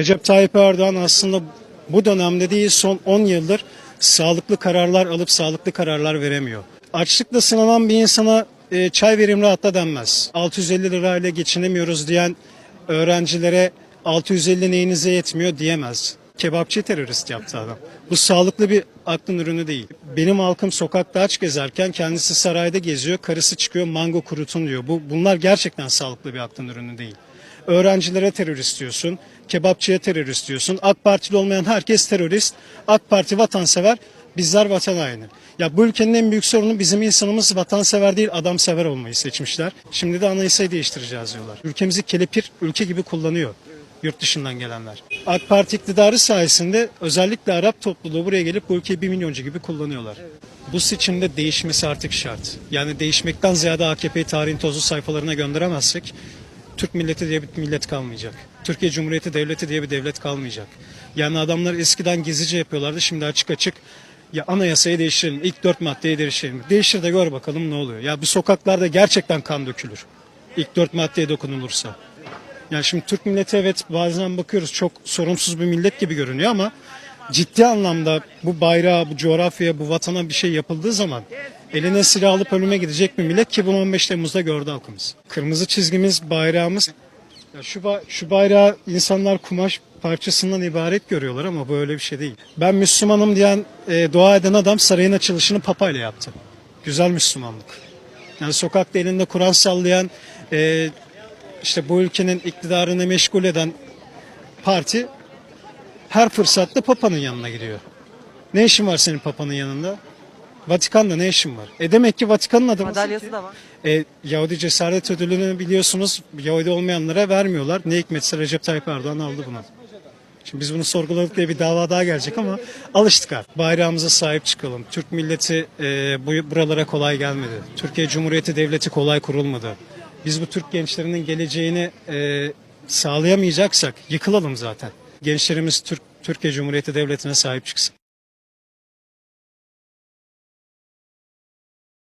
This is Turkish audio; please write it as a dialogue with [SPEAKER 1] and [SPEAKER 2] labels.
[SPEAKER 1] Recep Tayyip Erdoğan aslında bu dönemde değil son 10 yıldır sağlıklı kararlar alıp sağlıklı kararlar veremiyor. Açlıkla sınanan bir insana e, çay verim rahatla denmez. 650 lirayla geçinemiyoruz diyen öğrencilere 650 neyinize yetmiyor diyemez. Kebapçı terörist yaptı adam. Bu sağlıklı bir aklın ürünü değil. Benim halkım sokakta aç gezerken kendisi sarayda geziyor, karısı çıkıyor mango kurutun diyor. Bu, bunlar gerçekten sağlıklı bir aklın ürünü değil. Öğrencilere terörist diyorsun, kebapçıya terörist diyorsun. AK Partili olmayan herkes terörist. AK Parti vatansever, bizler vatan haini. Ya bu ülkenin en büyük sorunu bizim insanımız vatansever değil adamsever olmayı seçmişler. Şimdi de anayasayı değiştireceğiz diyorlar. Ülkemizi kelepir ülke gibi kullanıyor yurt dışından gelenler. AK Parti iktidarı sayesinde özellikle Arap topluluğu buraya gelip bu ülkeyi bir milyoncu gibi kullanıyorlar. Bu seçimde değişmesi artık şart. Yani değişmekten ziyade AKP'yi tarihin tozlu sayfalarına gönderemezsek Türk milleti diye bir millet kalmayacak. Türkiye Cumhuriyeti Devleti diye bir devlet kalmayacak. Yani adamlar eskiden gizlice yapıyorlardı şimdi açık açık ya anayasayı değiştirelim, ilk dört maddeyi değiştirelim. Değiştir de gör bakalım ne oluyor. Ya bu sokaklarda gerçekten kan dökülür. İlk dört maddeye dokunulursa. Yani şimdi Türk milleti evet bazen bakıyoruz çok sorumsuz bir millet gibi görünüyor ama ciddi anlamda bu bayrağa, bu coğrafyaya, bu vatana bir şey yapıldığı zaman eline silah alıp ölüme gidecek bir millet ki bunu 15 Temmuz'da gördü halkımız. Kırmızı çizgimiz, bayrağımız. Ya şu, ba- şu bayrağı insanlar kumaş parçasından ibaret görüyorlar ama bu öyle bir şey değil. Ben Müslümanım diyen, e, dua eden adam sarayın açılışını papayla yaptı. Güzel Müslümanlık. Yani sokakta elinde Kur'an sallayan, e, işte bu ülkenin iktidarını meşgul eden parti her fırsatta Papa'nın yanına gidiyor. Ne işin var senin Papa'nın yanında? Vatikan'da ne işin var? E demek ki Vatikan'ın adamı.
[SPEAKER 2] Madalyası da var.
[SPEAKER 1] E, Yahudi cesaret ödülünü biliyorsunuz Yahudi olmayanlara vermiyorlar. Ne hikmetse Recep Tayyip Erdoğan aldı bunu. Şimdi biz bunu sorguladık diye bir dava daha gelecek ama alıştık artık. Bayrağımıza sahip çıkalım. Türk milleti e, bu buralara kolay gelmedi. Türkiye Cumhuriyeti Devleti kolay kurulmadı. Biz bu Türk gençlerinin geleceğini e, sağlayamayacaksak yıkılalım zaten. Gençlerimiz Türk Türkiye Cumhuriyeti Devleti'ne sahip çıksın.